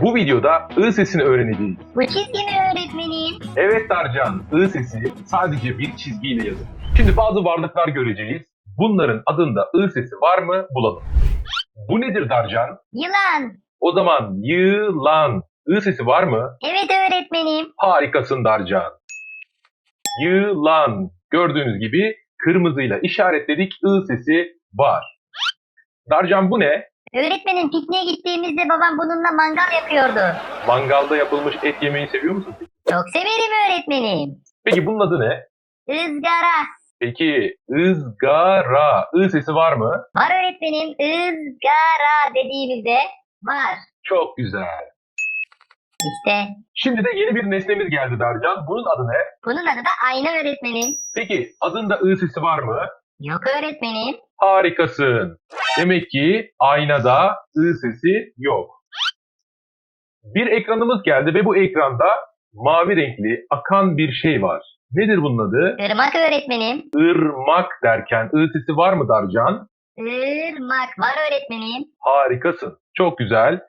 Bu videoda I sesini öğreneceğiz. Bu çizgi mi öğretmenim? Evet Darcan, I sesi sadece bir çizgiyle yazılır. Şimdi bazı varlıklar göreceğiz. Bunların adında I sesi var mı bulalım. Bu nedir Darcan? Yılan. O zaman yılan. I sesi var mı? Evet öğretmenim. Harikasın Darcan. Yılan. Gördüğünüz gibi kırmızıyla işaretledik. I sesi var. Darcan bu ne? Öğretmenim pikniğe gittiğimizde babam bununla mangal yapıyordu. Mangalda yapılmış et yemeyi seviyor musun? Çok severim öğretmenim. Peki bunun adı ne? Izgara. Peki ızgara. I sesi var mı? Var öğretmenim. Izgara dediğimizde var. Çok güzel. İşte Şimdi de yeni bir nesnemiz geldi Darcan. Bunun adı ne? bunun adı da ayna öğretmenim. Peki adında I sesi var mı? Yok öğretmenim. Harikasın. Demek ki aynada I sesi yok. Bir ekranımız geldi ve bu ekranda mavi renkli akan bir şey var. Nedir bunun adı? Irmak öğretmenim. Irmak derken I sesi var mı Darcan? Irmak var öğretmenim. Harikasın. Çok güzel.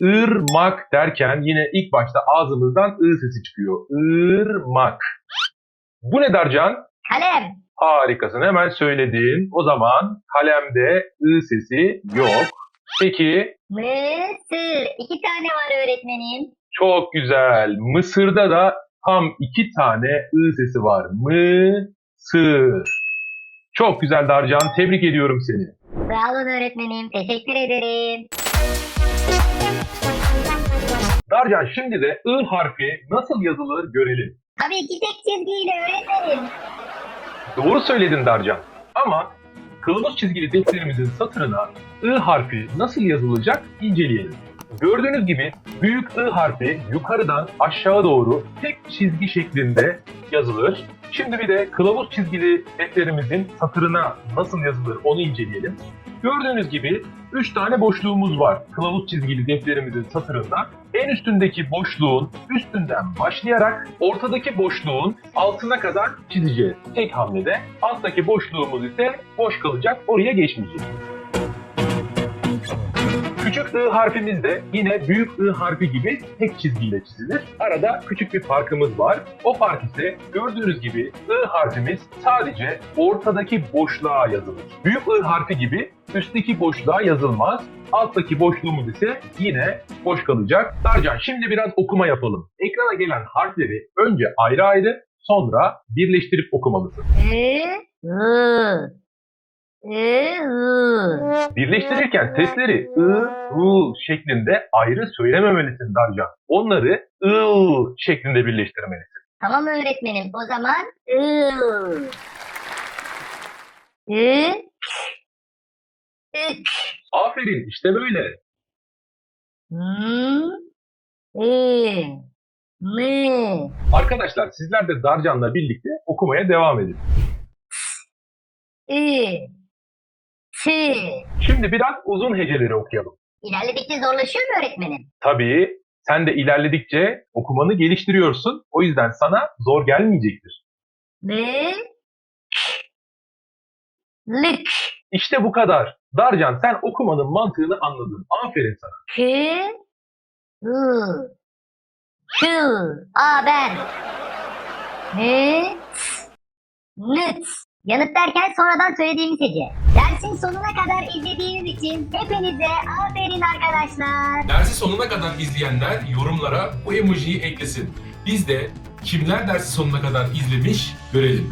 Irmak derken yine ilk başta ağzımızdan I sesi çıkıyor. Irmak. Bu ne Darcan? Kalem. Harikasın. Hemen söyledin. O zaman kalemde I sesi yok. Peki Mısır. İki tane var öğretmenim. çok güzel. Mısır'da da tam iki tane I sesi var. Mısır. Çok güzel Darcan. Tebrik ediyorum seni. Sağ olun öğretmenim. Teşekkür ederim. Darcan şimdi de I harfi nasıl yazılır görelim. Tabii ki tek çizgiyle öğretmenim. Doğru söyledin Darcan. Ama kılavuz çizgili defterimizin satırına I harfi nasıl yazılacak inceleyelim. Gördüğünüz gibi büyük I harfi yukarıdan aşağı doğru tek çizgi şeklinde yazılır. Şimdi bir de kılavuz çizgili defterimizin satırına nasıl yazılır onu inceleyelim. Gördüğünüz gibi 3 tane boşluğumuz var kılavuz çizgili defterimizin satırında. En üstündeki boşluğun üstünden başlayarak ortadaki boşluğun altına kadar çizeceğiz. Tek hamlede alttaki boşluğumuz ise boş kalacak oraya geçmeyeceğiz. I harfimiz de yine büyük I harfi gibi tek çizgiyle çizilir. Arada küçük bir farkımız var. O fark ise gördüğünüz gibi I harfimiz sadece ortadaki boşluğa yazılır. Büyük I harfi gibi üstteki boşluğa yazılmaz. Alttaki boşluğumuz ise yine boş kalacak. Darcan şimdi biraz okuma yapalım. Ekrana gelen harfleri önce ayrı ayrı sonra birleştirip okumalısın. I, I. Birleştirirken sesleri ı, ı şeklinde ayrı söylememelisin Darcan. Onları ı şeklinde birleştirmelisin. Tamam öğretmenim. O zaman I, I, Ük. Aferin işte böyle. M, I, M. Arkadaşlar sizler de Darcan'la birlikte okumaya devam edin. Ü, Tü. Şimdi biraz uzun heceleri okuyalım. İlerledikçe zorlaşıyor mu öğretmenim? Tabii sen de ilerledikçe okumanı geliştiriyorsun. O yüzden sana zor gelmeyecektir. L, Lük. İşte bu kadar. Darcan sen okumanın mantığını anladın. Aferin sana. Kü, Ü, Kü. Aa ben. Nüt, nüt. Yanıt derken sonradan söylediğimiz hece. Dersin sonuna kadar izlediğiniz için hepinize aferin arkadaşlar. Dersi sonuna kadar izleyenler yorumlara bu emojiyi eklesin. Biz de kimler dersi sonuna kadar izlemiş görelim.